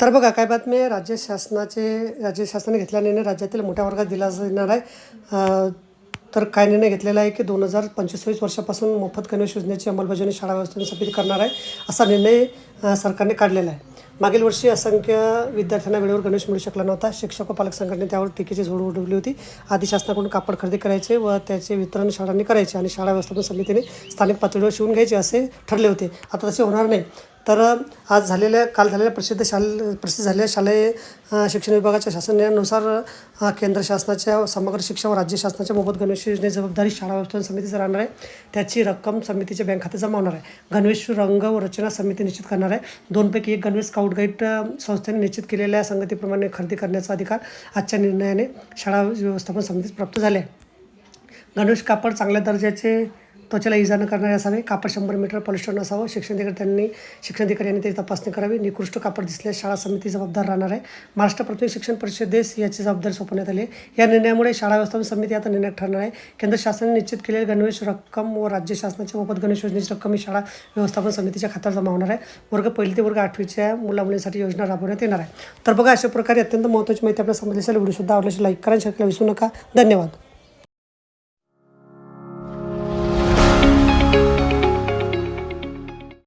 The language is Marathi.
तर बघा काय बातमी आहे? राज्य शासनाचे राज्य शासनाने घेतलेला निर्णय राज्यातील मोठ्या वर्गात दिला देणार आहे. तर काय निर्णय घेतलेला आहे की दोन हजार पंचवीस वर्षापासून मोफत गणवेश योजनेची अंमलबजावणी शाळा व्यवस्थेने स्थापित करणार आहे असा निर्णय सरकारने काढलेला आहे. मागील वर्षी असंख्य विद्यार्थ्यांना वेळेवर गणवेश मिळू शकला नव्हता. शिक्षक व पालक संघटने त्यावर टीकेची झोड उडवली होती. आधी शासनाकडून कापड खरेदी करायचे व त्याचे वितरण शाळांनी करायचे आणि शाळा व्यवस्थापन समितीने स्थानिक पातळीवर शिवून घ्यायचे असे ठरले होते. आता तसे होणार नाही. तर आज झालेल्या काल झालेल्या प्रसिद्ध शाल प्रसिद्ध झालेल्या शालेय शिक्षण विभागाच्या शासनानुसार केंद्र शासनाच्या समग्र शिक्षण व राज्य शासनाच्या मोफत गणवेश योजने जबाबदारी शाळा व्यवस्थापन समितीचं राहणार आहे. त्याची रक्कम समितीच्या बँक खात्यात जमा होणार आहे. गणवेश रंग व रचना समिती निश्चित करणार आहे. दोनपैकी एक गणवेश स्काउट गाईड संस्थेने निश्चित केलेल्या संगतीप्रमाणे खरेदी करण्याचा अधिकार आजच्या निर्णयाने शाळा व्यवस्थापन समितीस प्राप्त झाले आहे. गणवेश कापड चांगल्या दर्जाचे त्वचेला इजा न करणारे असावे. कापड शंभर मीटर पॉलिस्टर नसावं. शिक्षणाधिकारी त्यांनी शिक्षणाधिकारी यांनी त्याची तपासणी करावी. निकृष्ट कापड दिसल्यास शाळा समिती जबाबदार राहणार आहे. महाराष्ट्र प्राथमिक शिक्षण परिषदेस याची जबाबदारी सोपवण्यात आली आहे. या निर्णयामुळे शाळा व्यवस्थापन समिती आता निर्णय ठरणार आहे. केंद्र शासनाने निश्चित केलेली गणवेश रक्कम व राज्य शासनाच्या मोफत गणेश योजनेची रक्कम ही शाळा व्यवस्थापन समितीच्या खात्यात जमा होणार आहे. वर्ग पहिली ते वर्ग आठवीच्या मुलामुलींसाठी योजना राबवण्यात येणार आहे. तर बघा अशा प्रकारे अत्यंत महत्त्वाची माहिती आपल्याला समजली असेल व्हिडिओ सुद्धा आवडल्याशी लाईक करा शेअर विसरू नका. धन्यवाद.